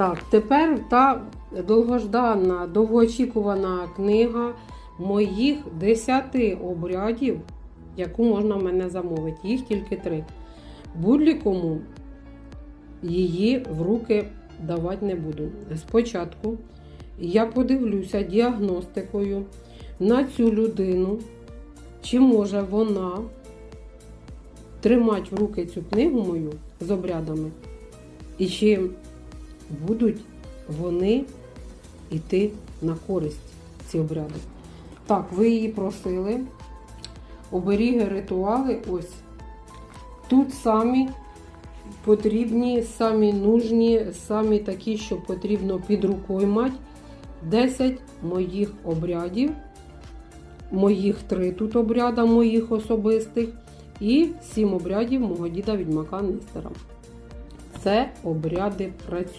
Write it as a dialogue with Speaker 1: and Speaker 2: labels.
Speaker 1: Так, тепер та довгождана, довгоочікувана книга моїх 10 обрядів, яку можна в мене замовити. Їх тільки три. Будь-кому її в руки давати не буду. Спочатку я подивлюся діагностикою на цю людину, чи може вона тримати в руки цю книгу мою з обрядами, і чи будуть вони йти на користь ці обряди. Так, ви її просили. Оберіги, ритуали, ось. Тут самі потрібні, самі нужні, самі такі, що потрібно під рукою мати. 10 моїх обрядів, моїх три тут обряда, моїх особистих, і 7 обрядів мого діда відьмака Нестера. Це обряди працюють.